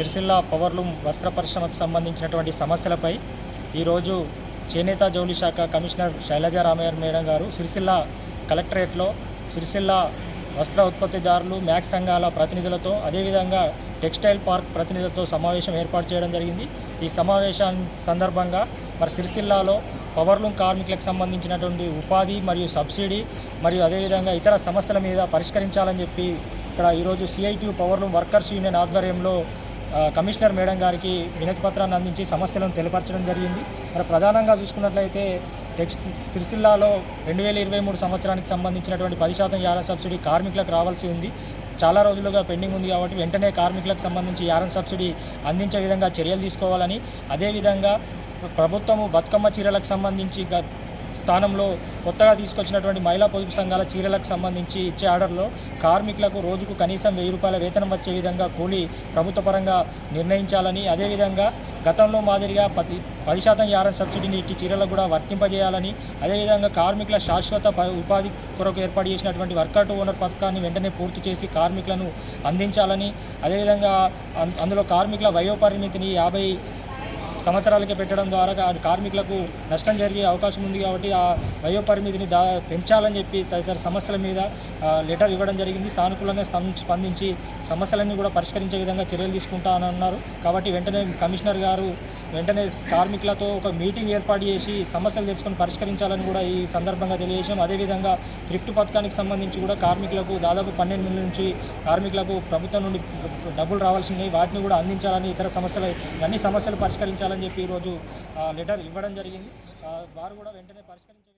Sircilla powerloom వస్త్ర పరిశ్రమకు సంబంధించినటువంటి సమస్యలపై ఈరోజు చేనేత జౌలి శాఖ కమిషనర్ శైలజ రామయ్య మేడం గారు సిరిసిల్ల కలెక్టరేట్లో సిరిసిల్ల వస్త్ర ఉత్పత్తిదారులు మ్యాక్స్ సంఘాల ప్రతినిధులతో అదేవిధంగా టెక్స్టైల్ పార్క్ ప్రతినిధులతో సమావేశం ఏర్పాటు చేయడం జరిగింది. ఈ సమావేశం సందర్భంగా మరి సిరిసిల్లాలో పవర్లూమ్ కార్మికులకు సంబంధించినటువంటి ఉపాధి మరియు సబ్సిడీ మరియు అదేవిధంగా ఇతర సమస్యల మీద పరిష్కరించాలని చెప్పి ఇక్కడ ఈరోజు సిఐటియు పవర్లూమ్ వర్కర్స్ యూనియన్ ఆధ్వర్యంలో కమిషనర్ మేడం గారికి వినతి పత్రాన్ని అందించి సమస్యలను తెలియపరచడం జరిగింది. మరి ప్రధానంగా చూసుకున్నట్లయితే టెక్స్ట్ సిరిసిల్లాలో రెండు వేల ఇరవై మూడు సంవత్సరానికి సంబంధించినటువంటి పది శాతం యార సబ్సిడీ కార్మికులకు రావాల్సి ఉంది. చాలా రోజులుగా పెండింగ్ ఉంది కాబట్టి వెంటనే కార్మికులకు సంబంధించి యారన్ సబ్సిడీ అందించే విధంగా చర్యలు తీసుకోవాలని అదేవిధంగా ప్రభుత్వము బతుకమ్మ చీరలకు సంబంధించి స్థానంలో కొత్తగా తీసుకొచ్చినటువంటి మహిళా పొదుపు సంఘాల చీరలకు సంబంధించి ఇచ్చే ఆర్డర్లో కార్మికులకు రోజుకు కనీసం వెయ్యి రూపాయల వేతనం వచ్చే విధంగా కూలీ ప్రభుత్వ పరంగా నిర్ణయించాలని అదేవిధంగా గతంలో మాదిరిగా పది పది శాతం యారం సబ్సిడీని ఇట్టి చీరలకు కూడా వర్తింపజేయాలని అదేవిధంగా కార్మికుల శాశ్వత ఉపాధి కొరకు ఏర్పాటు చేసినటువంటి వర్కౌట్ ఓనర్ పథకాన్ని వెంటనే పూర్తి చేసి కార్మికులను అందించాలని అదేవిధంగా అందులో కార్మికుల వయోపరిమితిని యాభై సంవత్సరాలకే పెట్టడం ద్వారా కార్మికులకు నష్టం జరిగే అవకాశం ఉంది కాబట్టి ఆ వయో పరిమితిని దా పెంచాలని చెప్పి తదితర సమస్యల మీద లెటర్ ఇవ్వడం జరిగింది. సానుకూలంగా స్పం- స్పందించి సమస్యలన్నీ కూడా పరిష్కరించే విధంగా చర్యలు తీసుకుంటానన్నారు కాబట్టి వెంటనే కమిషనర్ గారు వెంటనే కార్మికులతో ఒక మీటింగ్ ఏర్పాటు చేసి సమస్యలు తెలుసుకొని పరిష్కరించాలని కూడా ఈ సందర్భంగా తెలియజేశాం. అదేవిధంగా థ్రిఫ్ట్ పథకానికి సంబంధించి కూడా కార్మికులకు దాదాపు పన్నెండు నెలల నుంచి కార్మికులకు ప్రభుత్వం నుండి డబ్బులు రావాల్సినవి వాటిని కూడా అందించాలని ఇతర సమస్యలు అన్ని సమస్యలు పరిష్కరించాలని చెప్పి ఈరోజు లెటర్ ఇవ్వడం జరిగింది. వారు కూడా వెంటనే పరిష్కరించారు